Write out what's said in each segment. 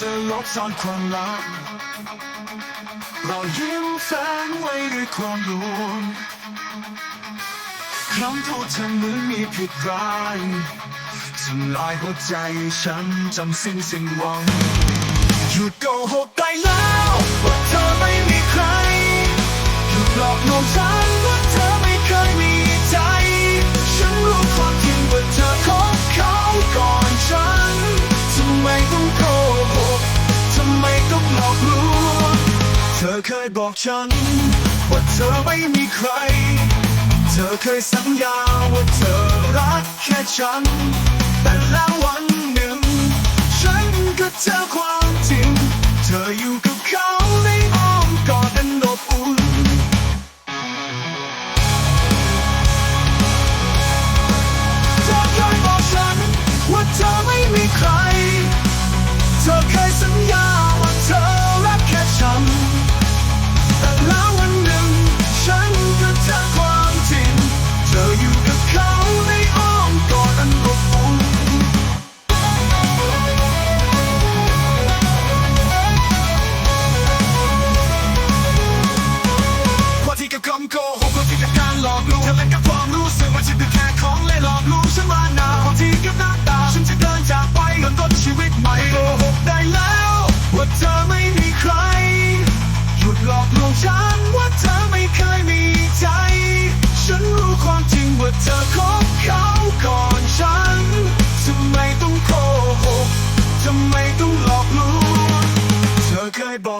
จะลบซ่อนความลับเรายิ้มแฝงไว้ด้วยความรู้คำพูดเธอเหมือนมีผิดร้ายทำลายหัวใจฉันจำสิ้นสิ้นหวังหยุดโกหกได้แล้ว อเคยบอกฉัน ว่าเธอไม่มีใคร เธอเคยสัญญาว่าเธอรักแค่ฉัน แต่แล้ววันหนึ่ง ฉันก็เจอความจริง เธออยู่กับเขา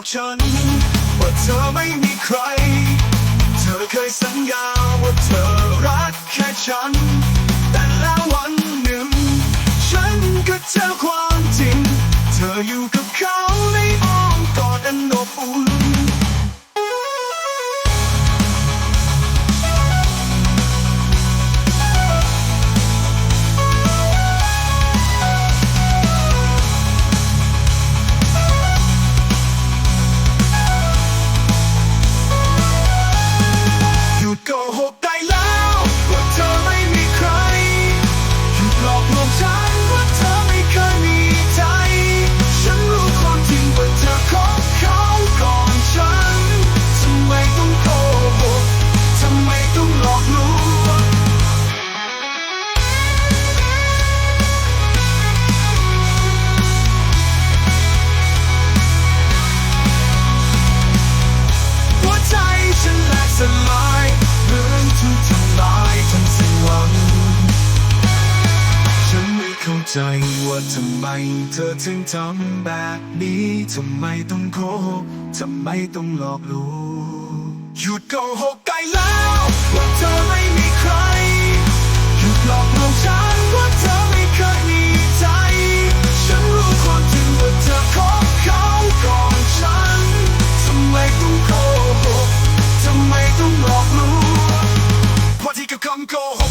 อกฉัน ว่าเธอไม่มีใคร เธอเคยสัญญาว่าเธอรักแค่ฉัน แต่แล้ววันหนึ่ง ฉันก็เจอความจริง เธออยู่กับเขาในอ้อมกอดอันอบอุ่น ใจว่าทำไมเธอถึงทำแบบนี้ทำไมต้องโกหกทำไมต้องหลอกลวงหยุดโกหกได้แล้วว่าเธอไม่มีใครหยุดหลอกลวงฉันว่าเธอไม่เคยมีใจ ฉันรู้ความจริงว่าเธอคบเขาก่อนฉันทำไมต้องโกหกทำไมต้องหลอกลวงพอที่กับคำโกหก